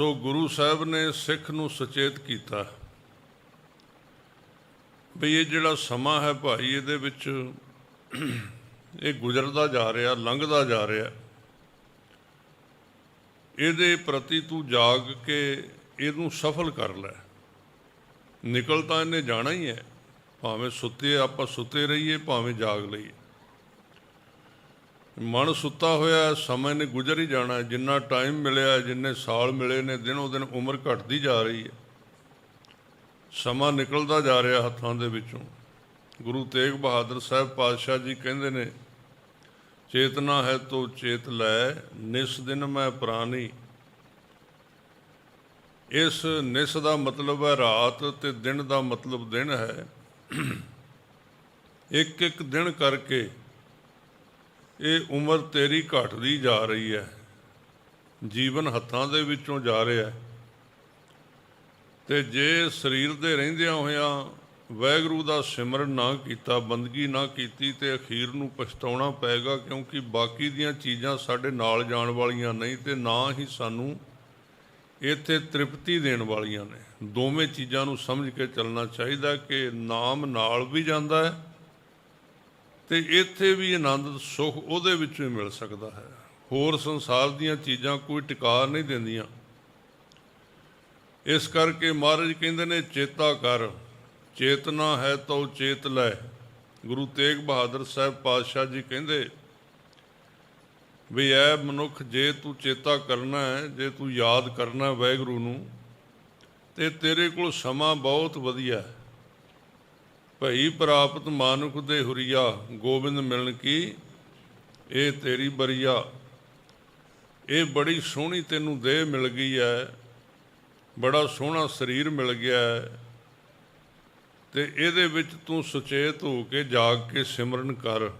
ਸੋ ਗੁਰੂ ਸਾਹਿਬ ਨੇ ਸਿੱਖ ਨੂੰ ਸੁਚੇਤ ਕੀਤਾ। ਵੀ ਇਹ ਜਿਹੜਾ ਸਮਾਂ ਹੈ ਭਾਈ, ਇਹਦੇ ਵਿੱਚ ਇਹ ਗੁਜ਼ਰਦਾ ਜਾ ਰਿਹਾ, ਲੰਘਦਾ ਜਾ ਰਿਹਾ। ਇਹਦੇ ਪ੍ਰਤੀ ਤੂੰ ਜਾਗ ਕੇ ਇਹਨੂੰ ਸਫਲ ਕਰ ਲੈ। ਨਿਕਲ ਤਾਂ ਇਹਨੇ ਜਾਣਾ ਹੀ ਹੈ। ਭਾਵੇਂ ਸੁੱਤੇ, ਆਪਾਂ ਸੁੱਤੇ ਰਹੀਏ, ਭਾਵੇਂ ਜਾਗ ਲਈਏ। ਮਨ ਸੁੱਤਾ ਹੋਇਆ, ਸਮੇਂ ਨੇ ਗੁਜ਼ਰ ਹੀ ਜਾਣਾ, ਜਿੰਨਾ ਟਾਈਮ ਮਿਲਿਆ, ਜਿੰਨੇ ਸਾਲ ਮਿਲੇ ਨੇ, ਦਿਨੋ ਦਿਨ ਉਮਰ ਘਟਦੀ ਜਾ ਰਹੀ ਹੈ। ਸਮਾਂ ਨਿਕਲਦਾ ਜਾ ਰਿਹਾ ਹੱਥਾਂ ਦੇ ਵਿੱਚੋਂ। ਗੁਰੂ ਤੇਗ ਬਹਾਦਰ ਸਾਹਿਬ ਪਾਤਸ਼ਾਹ ਜੀ ਕਹਿੰਦੇ ਨੇ, ਚੇਤਨਾ ਹੈ ਤੋ ਚੇਤ ਲੈ, ਨਿਸ ਦਿਨ ਮੈਂ ਪ੍ਰਾਨੀ। ਇਸ ਨਿਸ ਦਾ ਮਤਲਬ ਹੈ ਰਾਤ ਤੇ ਦਿਨ ਦਾ ਮਤਲਬ ਦਿਨ ਹੈ। ਇੱਕ ਇੱਕ ਦਿਨ ਕਰਕੇ ਇਹ ਉਮਰ ਤੇਰੀ ਘਟਦੀ ਜਾ ਰਹੀ ਹੈ। ਜੀਵਨ ਹੱਥਾਂ ਦੇ ਵਿੱਚੋਂ ਜਾ ਰਿਹਾ ਹੈ। ਤੇ ਜੇ ਸਰੀਰ ਦੇ ਰਹਿੰਦਿਆਂ ਹੋਇਆਂ ਵੈਗਰੂ ਦਾ ਸਿਮਰਨ ਨਾ ਕੀਤਾ, ਬੰਦਗੀ ਨਾ ਕੀਤੀ ਤੇ ਅਖੀਰ ਨੂੰ ਪਛਤਾਉਣਾ ਪਏਗਾ, ਕਿਉਂਕਿ ਬਾਕੀ ਦੀਆਂ ਚੀਜ਼ਾਂ ਸਾਡੇ ਨਾਲ ਜਾਣ ਵਾਲੀਆਂ ਨਹੀਂ ਤੇ ਨਾ ਹੀ ਸਾਨੂੰ ਇੱਥੇ ਤ੍ਰਿਪਤੀ ਦੇਣ ਵਾਲੀਆਂ ਨੇ। ਦੋਵੇਂ ਚੀਜ਼ਾਂ ਨੂੰ ਸਮਝ ਕੇ ਚੱਲਣਾ ਚਾਹੀਦਾ ਕਿ ਨਾਮ ਨਾਲ ਵੀ ਜਾਂਦਾ ਹੈ ਤੇ ਇੱਥੇ ਵੀ ਆਨੰਦ, ਸੁਖ ਉਹਦੇ ਵਿੱਚੋਂ ਹੀ ਮਿਲ ਸਕਦਾ ਹੈ। ਹੋਰ ਸੰਸਾਰ ਦੀਆਂ ਚੀਜ਼ਾਂ ਕੋਈ ਟਿਕਾ ਨਹੀਂ ਦਿੰਦੀਆਂ। ਇਸ ਕਰਕੇ ਮਹਾਰਾਜ ਕਹਿੰਦੇ ਨੇ, ਚੇਤਾ ਕਰ। ਚੇਤਨਾ ਹੈ ਤਉ ਚੇਤ ਲੈ। ਗੁਰੂ ਤੇਗ ਬਹਾਦਰ ਸਾਹਿਬ ਪਾਤਸ਼ਾਹ ਜੀ ਕਹਿੰਦੇ, ਵੀ ਐ ਮਨੁੱਖ ਜੇ ਤੂੰ ਚੇਤਾ ਕਰਨਾ ਹੈ, ਜੇ ਤੂੰ ਯਾਦ ਕਰਨਾ ਹੈ ਵਾਹਿਗੁਰੂ ਨੂੰ, ਤੇ ਤੇਰੇ ਕੋਲ ਸਮਾਂ ਬਹੁਤ ਵਧੀਆ ਹੈ। ਭਈ ਪ੍ਰਾਪਤ ਮਾਨੁਖ ਦੇ ਹੁਰੀਆ, ਗੋਬਿੰਦ ਮਿਲਣ ਕੀ? ਇਹ ਤੇਰੀ ਬਰੀਆ। ਇਹ ਬੜੀ ਸੋਹਣੀ ਤੈਨੂੰ ਦੇਹ ਮਿਲ ਗਈ ਹੈ ਬੜਾ ਸੋਹਣਾ ਸਰੀਰ ਮਿਲ ਗਿਆ ਹੈ ਤੇ ਇਹਦੇ ਵਿੱਚ ਤੂੰ ਸੁਚੇਤ ਹੋ ਕੇ ਜਾਗ ਕੇ ਸਿਮਰਨ ਕਰ।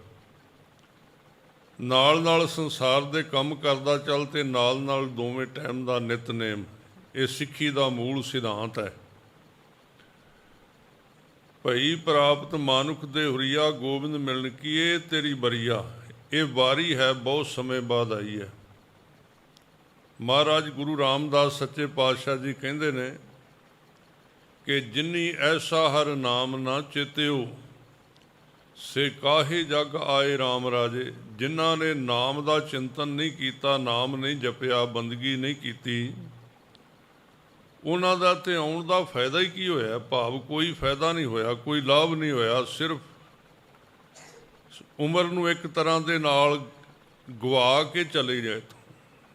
ਨਾਲ ਨਾਲ ਸੰਸਾਰ ਦੇ ਕੰਮ ਕਰਦਾ ਚੱਲ ਤੇ ਨਾਲ ਨਾਲ ਦੋਵੇਂ ਟਾਈਮ ਦਾ ਨਿਤਨੇਮ। ਇਹ ਸਿੱਖੀ ਦਾ ਮੂਲ ਸਿਧਾਂਤ ਹੈ ਭਈ ਪ੍ਰਾਪਤ ਮਾਨੁਖ ਦੇ ਹੁਰੀਆ ਗੋਬਿੰਦ ਮਿਲਣ ਕੀ ਤੇਰੀ ਬਰੀਆ। ਇਹ ਵਾਰੀ ਹੈ, ਬਹੁਤ ਸਮੇਂ ਬਾਅਦ ਆਈ ਹੈ। ਮਹਾਰਾਜ ਗੁਰੂ ਰਾਮਦਾਸ ਸੱਚੇ ਪਾਤਸ਼ਾਹ ਜੀ ਕਹਿੰਦੇ ਨੇ ਕਿ ਜਿਨੀ ਐਸਾ ਹਰ ਨਾਮ ਨਾ ਚੇਤਿਓ, ਸੇ ਕਾਹੇ ਜਗ ਆਏ RAM ਰਾਜੇ। ਜਿਨ੍ਹਾਂ ਨੇ ਨਾਮ ਦਾ ਚਿੰਤਨ ਨਹੀਂ ਕੀਤਾ, ਨਾਮ ਨਹੀਂ ਜਪਿਆ, ਬੰਦਗੀ ਨਹੀਂ ਕੀਤੀ ਉਹਨਾਂ ਦਾ ਤੇ ਆਉਣ ਦਾ ਫਾਇਦਾ ਹੀ ਕੀ ਹੋਇਆ? ਭਾਵ ਕੋਈ ਫਾਇਦਾ ਨਹੀਂ ਹੋਇਆ, ਕੋਈ ਲਾਭ ਨਹੀਂ ਹੋਇਆ, ਸਿਰਫ ਉਮਰ ਨੂੰ ਇੱਕ ਤਰ੍ਹਾਂ ਦੇ ਨਾਲ ਗਵਾ ਕੇ ਚਲੇ ਗਏ।